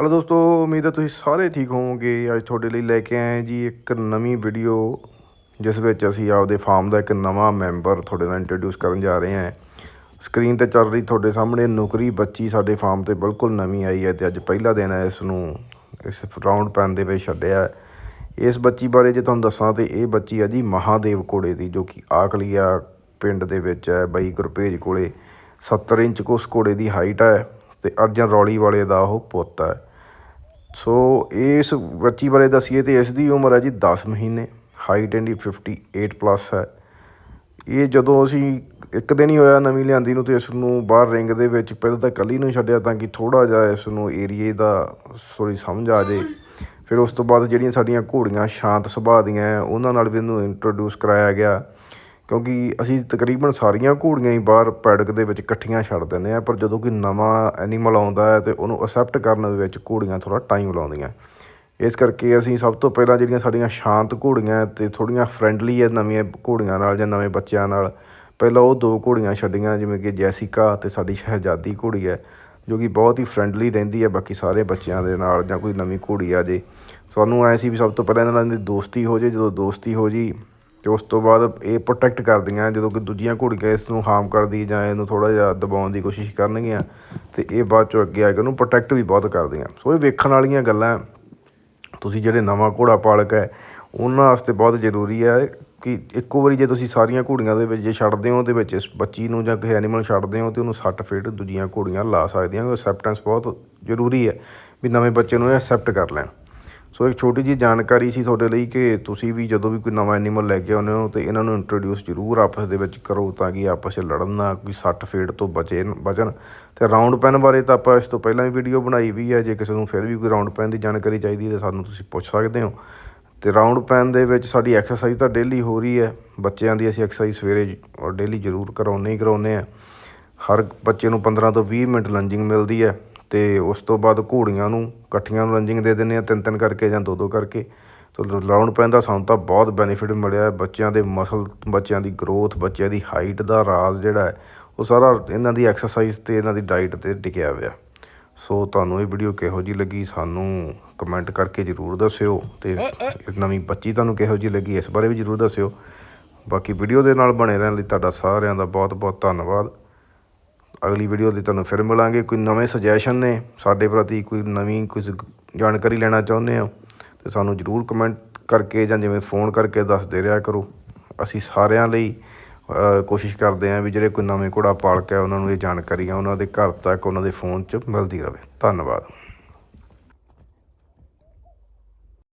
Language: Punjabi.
ਹਲੋ ਦੋਸਤੋ, ਉਮੀਦ ਹੈ ਤੁਸੀਂ ਸਾਰੇ ਠੀਕ ਹੋਵੋਗੇ। ਅੱਜ ਤੁਹਾਡੇ ਲਈ ਲੈ ਕੇ ਆਏ ਜੀ ਇੱਕ ਨਵੀਂ ਵੀਡੀਓ ਜਿਸ ਵਿੱਚ ਅਸੀਂ ਆਪਦੇ ਫਾਰਮ ਦਾ ਇੱਕ ਨਵਾਂ ਮੈਂਬਰ ਤੁਹਾਡੇ ਨਾਲ ਇੰਟਰੋਡਿਊਸ ਕਰਨ ਜਾ ਰਹੇ ਹਾਂ। ਸਕਰੀਨ ਤੇ ਚੱਲ ਰਹੀ ਤੁਹਾਡੇ ਸਾਹਮਣੇ ਨੁਕਰੀ ਬੱਚੀ ਸਾਡੇ ਫਾਰਮ ਤੇ ਬਿਲਕੁਲ ਨਵੀਂ ਆਈ ਹੈ ਤੇ ਅੱਜ ਪਹਿਲਾ ਦਿਨ ਹੈ ਇਸ ਨੂੰ ਇਸ ਰਾਉਂਡ ਪੈਨ ਦੇ ਵਿੱਚ ਛੱਡਿਆ। ਇਸ ਬੱਚੀ ਬਾਰੇ ਜੇ ਤੁਹਾਨੂੰ ਦੱਸਾਂ ਤੇ ਇਹ ਬੱਚੀ ਹੈ ਜੀ ਮਹਾਦੇਵ ਕੋੜੇ ਦੀ, ਜੋ ਕਿ ਆਕਲੀਆ ਪਿੰਡ ਦੇ ਵਿੱਚ ਹੈ, ਬਾਈ ਗੁਰਭੇਜ ਕੋਲੇ। 70 ਇੰਚ ਕੁਸ ਕੋੜੇ ਦੀ ਹਾਈਟ ਹੈ। ਅਤੇ ਅਰਜਨ ਰੌਲੀ ਵਾਲੇ ਦਾ ਉਹ ਪੁੱਤ ਹੈ। ਸੋ ਇਸ ਬੱਚੀ ਬਾਰੇ ਦੱਸੀਏ ਤੇ ਇਸ ਦੀ ਉਮਰ ਹੈ ਜੀ 10 ਮਹੀਨੇ। ਹਾਈਟ ਇਹਦੀ 58 ਪਲੱਸ ਹੈ। ਇਹ ਜਦੋਂ ਅਸੀਂ ਇੱਕ ਦਿਨ ਹੀ ਹੋਇਆ ਨਵੀਂ ਲਿਆਂਦੀ ਨੂੰ ਤੇ ਇਸ ਨੂੰ ਬਾਹਰ ਰਿੰਗ ਦੇ ਵਿੱਚ ਪਹਿਲਾਂ ਤਾਂ ਕੱਲੀ ਨੂੰ ਛੱਡਿਆ ਤਾਂ ਕਿ ਥੋੜਾ ਜਿਹਾ ਇਸ ਨੂੰ ਏਰੀਏ ਦਾ ਸੋਰੀ ਸਮਝ ਆ ਜੇ। ਫਿਰ ਉਸ ਤੋਂ ਬਾਅਦ ਜਿਹੜੀਆਂ ਸਾਡੀਆਂ ਘੋੜੀਆਂ ਸ਼ਾਂਤ ਸੁਭਾਅ ਦੀਆਂ ਹੈ, ਉਹਨਾਂ ਨਾਲ ਵੀ ਇਹਨੂੰ ਇੰਟਰੋਡਿਊਸ ਕਰਾਇਆ ਗਿਆ। ਕਿਉਂਕਿ ਅਸੀਂ ਤਕਰੀਬਨ ਸਾਰੀਆਂ ਘੋੜੀਆਂ ਹੀ ਬਾਹਰ ਪੈਡਕ ਦੇ ਵਿੱਚ ਇਕੱਠੀਆਂ ਛੱਡ ਦਿੰਦੇ ਆ ਪਰ ਜਦੋਂ ਕੋਈ ਨਵਾਂ ਐਨੀਮਲ ਆਉਂਦਾ ਹੈ ਤੇ ਉਹਨੂੰ ਅਸੈਪਟ ਕਰਨ ਦੇ ਵਿੱਚ ਘੋੜੀਆਂ ਥੋੜਾ ਟਾਈਮ ਲਾਉਂਦੀਆਂ। ਇਸ ਕਰਕੇ ਅਸੀਂ ਸਭ ਤੋਂ ਪਹਿਲਾਂ ਜਿਹੜੀਆਂ ਸਾਡੀਆਂ ਸ਼ਾਂਤ ਘੋੜੀਆਂ ਤੇ ਥੋੜੀਆਂ ਫਰੈਂਡਲੀ ਹੈ ਨਵੀਆਂ ਘੋੜੀਆਂ ਨਾਲ ਜਾਂ ਨਵੇਂ ਬੱਚਿਆਂ ਨਾਲ, ਪਹਿਲਾਂ ਉਹ ਦੋ ਘੋੜੀਆਂ ਛੱਡੀਆਂ, ਜਿਵੇਂ ਕਿ ਜੈਸਿਕਾ ਤੇ ਸਾਡੀ ਸ਼ਹਿਜ਼ਾਦੀ ਘੋੜੀ ਹੈ, ਜੋ ਕਿ ਬਹੁਤ ਹੀ ਫਰੈਂਡਲੀ ਰਹਿੰਦੀ ਹੈ ਬਾਕੀ ਸਾਰੇ ਬੱਚਿਆਂ ਦੇ ਨਾਲ ਜਾਂ ਕੋਈ ਨਵੀਂ ਘੋੜੀ ਆ ਜੇ। ਸਾਨੂੰ ਐ ਸੀ ਵੀ ਸਭ ਤੋਂ ਪਹਿਲਾਂ ਇਹਨਾਂ ਦੀ ਦੋਸਤੀ ਹੋ ਜੇ, ਜਦੋਂ ਦੋਸਤੀ ਹੋ ਜੀ ਤੇ ਉਸ ਤੋਂ ਬਾਅਦ ਇਹ ਪ੍ਰੋਟੈਕਟ ਕਰਦੀਆਂ ਜਦੋਂ ਕਿ ਦੂਜੀਆਂ ਘੋੜੀਆਂ ਇਸ ਨੂੰ ਹਾਰਮ ਕਰਦੀ ਜਾਂ ਇਹਨੂੰ ਥੋੜਾ ਜਿਹਾ ਦਬਾਉਣ ਦੀ ਕੋਸ਼ਿਸ਼ ਕਰਨਗੀਆਂ, ਤੇ ਇਹ ਬਾਅਦ ਚੋਂ ਅੱਗੇ ਆ ਕੇ ਉਹਨੂੰ ਪ੍ਰੋਟੈਕਟ ਵੀ ਬਹੁਤ ਕਰਦੀਆਂ। ਸੋ ਇਹ ਵੇਖਣ ਵਾਲੀਆਂ ਗੱਲਾਂ ਤੁਸੀਂ ਜਿਹੜੇ ਨਵਾਂ ਘੋੜਾ ਪਾਲਕ ਹੈ, ਉਹਨਾਂ ਵਾਸਤੇ ਬਹੁਤ ਜ਼ਰੂਰੀ ਹੈ ਕਿ ਇੱਕੋ ਵਾਰੀ ਜੇ ਤੁਸੀਂ ਸਾਰੀਆਂ ਘੋੜੀਆਂ ਦੇ ਵਿੱਚ ਜੇ ਛੱਡਦੇ ਹੋ, ਉਹਦੇ ਵਿੱਚ ਇਸ ਬੱਚੀ ਨੂੰ ਜਾਂ ਕਿਸੇ ਐਨੀਮਲ ਛੱਡਦੇ ਹੋ ਤੇ ਉਹਨੂੰ ਸੱਟ ਫੇਟ ਦੂਜੀਆਂ ਘੋੜੀਆਂ ਲਾ ਸਕਦੀਆਂ। ਐਕਸੈਪਟੈਂਸ ਬਹੁਤ ਜ਼ਰੂਰੀ ਹੈ ਵੀ ਨਵੇਂ ਬੱਚੇ ਨੂੰ ਇਹ ਅਸੈਪਟ ਕਰ ਲੈਣ। ਸੋ ਇੱਕ ਛੋਟੀ ਜੀ ਜਾਣਕਾਰੀ ਸੀ ਤੁਹਾਡੇ ਲਈ ਕਿ ਤੁਸੀਂ ਵੀ ਜਦੋਂ ਵੀ ਕੋਈ ਨਵਾਂ ਐਨੀਮਲ ਲੈ ਕੇ ਆਉਂਦੇ ਹੋ ਤੇ ਇਹਨਾਂ ਨੂੰ ਇੰਟਰੋਡਿਊਸ ਜ਼ਰੂਰ ਆਪਸ ਦੇ ਵਿੱਚ ਕਰੋ ਤਾਂ ਕਿ ਆਪਸ 'ਚ ਲੜਨ ਨਾ ਕੋਈ ਸੱਟ ਫੇਟ ਤੋਂ ਬਚੇ ਬਚਣ। ਤੇ ਰਾਉਂਡ ਪੈਨ ਬਾਰੇ ਤਾਂ ਆਪਾਂ ਇਸ ਤੋਂ ਪਹਿਲਾਂ ਵੀ ਵੀਡੀਓ ਬਣਾਈ ਵੀ ਹੈ ਜੇ ਕਿਸੇ ਨੂੰ ਫਿਰ ਵੀ ਕੋਈ ਰਾਉਂਡ ਪੈਨ ਦੀ ਜਾਣਕਾਰੀ ਚਾਹੀਦੀ ਹੈ ਤਾਂ ਸਾਨੂੰ ਤੁਸੀਂ ਪੁੱਛ ਸਕਦੇ ਹੋ। ਤੇ ਰਾਉਂਡ ਪੈਨ ਦੇ ਵਿੱਚ ਸਾਡੀ ਐਕਸਰਸਾਈਜ਼ ਤਾਂ ਡੇਲੀ ਹੋ ਰਹੀ ਹੈ, ਬੱਚਿਆਂ ਦੀ ਅਸੀਂ ਐਕਸਰਸਾਈਜ਼ ਸਵੇਰੇ ਔਰ ਡੇਲੀ ਜ਼ਰੂਰ ਕਰਾਉਂਦੇ ਹੀ ਕਰਾਉਂਦੇ ਆ ਹਰ ਬੱਚੇ ਨੂੰ 15 ਤੋਂ 20 ਮਿੰਟ ਲੰਜਿੰਗ ਮਿਲਦੀ ਹੈ। ਅਤੇ ਉਸ ਤੋਂ ਬਾਅਦ ਘੋੜੀਆਂ ਨੂੰ, ਇਕੱਠੀਆਂ ਨੂੰ ਲੰਜਿੰਗ ਦੇ ਦਿੰਦੇ ਹਾਂ ਤਿੰਨ ਤਿੰਨ ਕਰਕੇ ਜਾਂ ਦੋ ਦੋ ਕਰਕੇ। ਤੋ ਰਾਉਂਡ ਪੈਨ ਦਾ ਸਾਨੂੰ ਤਾਂ ਬਹੁਤ ਬੈਨੀਫਿਟ ਮਿਲਿਆ। ਬੱਚਿਆਂ ਦੇ ਮਸਲ ਬੱਚਿਆਂ ਦੀ ਗਰੋਥ ਬੱਚਿਆਂ ਦੀ ਹਾਈਟ ਦਾ ਰਾਜ਼ ਜਿਹੜਾ ਹੈ, ਉਹ ਸਾਰਾ ਇਹਨਾਂ ਦੀ ਐਕਸਰਸਾਈਜ਼ ਅਤੇ ਇਹਨਾਂ ਦੀ ਡਾਈਟ ਤੇ ਟਿਕਿਆ ਹੋਇਆ। ਸੋ ਤੁਹਾਨੂੰ ਇਹ ਵੀਡੀਓ ਕਿਹੋ ਜੀ ਲੱਗੀ, ਸਾਨੂੰ ਕਮੈਂਟ ਕਰਕੇ ਜਰੂਰ ਦੱਸਿਓ ਤੇ ਨਵੀਂ ਬੱਚੀ ਤੁਹਾਨੂੰ ਕਿਹੋ ਜੀ ਲੱਗੀ, ਇਸ ਬਾਰੇ ਵੀ ਜਰੂਰ ਦੱਸਿਓ। ਬਾਕੀ ਵੀਡੀਓ ਦੇ ਨਾਲ ਬਣੇ ਰਹਿਣ ਲਈ ਤੁਹਾਡਾ ਸਾਰਿਆਂ ਦਾ ਬਹੁਤ ਬਹੁਤ ਧੰਨਵਾਦ। ਅਗਲੀ ਵੀਡੀਓ ਦੀ ਤੁਹਾਨੂੰ ਫਿਰ ਮਿਲਾਂਗੇ। ਕੋਈ ਨਵੇਂ ਸੁਜੈਸ਼ਨ ਨੇ ਸਾਡੇ ਪ੍ਰਤੀ, ਕੋਈ ਨਵੀਂ ਕੁਝ ਜਾਣਕਾਰੀ ਲੈਣਾ ਚਾਹੁੰਦੇ ਹੋ, ਤੇ ਸਾਨੂੰ ਜਰੂਰ ਕਮੈਂਟ ਕਰਕੇ ਜਾਂ ਜਿਵੇਂ ਫੋਨ ਕਰਕੇ ਦੱਸਦੇ ਰਿਹਾ ਕਰੋ। ਅਸੀਂ ਸਾਰਿਆਂ ਲਈ ਕੋਸ਼ਿਸ਼ ਕਰਦੇ ਹਾਂ ਵੀ ਜਿਹੜੇ ਕੋਈ ਨਵੇਂ ਘੋੜਾ ਪਾਲਕ ਹੈ, ਉਹਨਾਂ ਨੂੰ ਇਹ ਜਾਣਕਾਰੀਆਂ ਉਹਨਾਂ ਦੇ ਘਰ ਤੱਕ, ਉਹਨਾਂ ਦੇ ਫੋਨ 'ਚ ਮਿਲਦੀ ਰਹੇ। ਧੰਨਵਾਦ।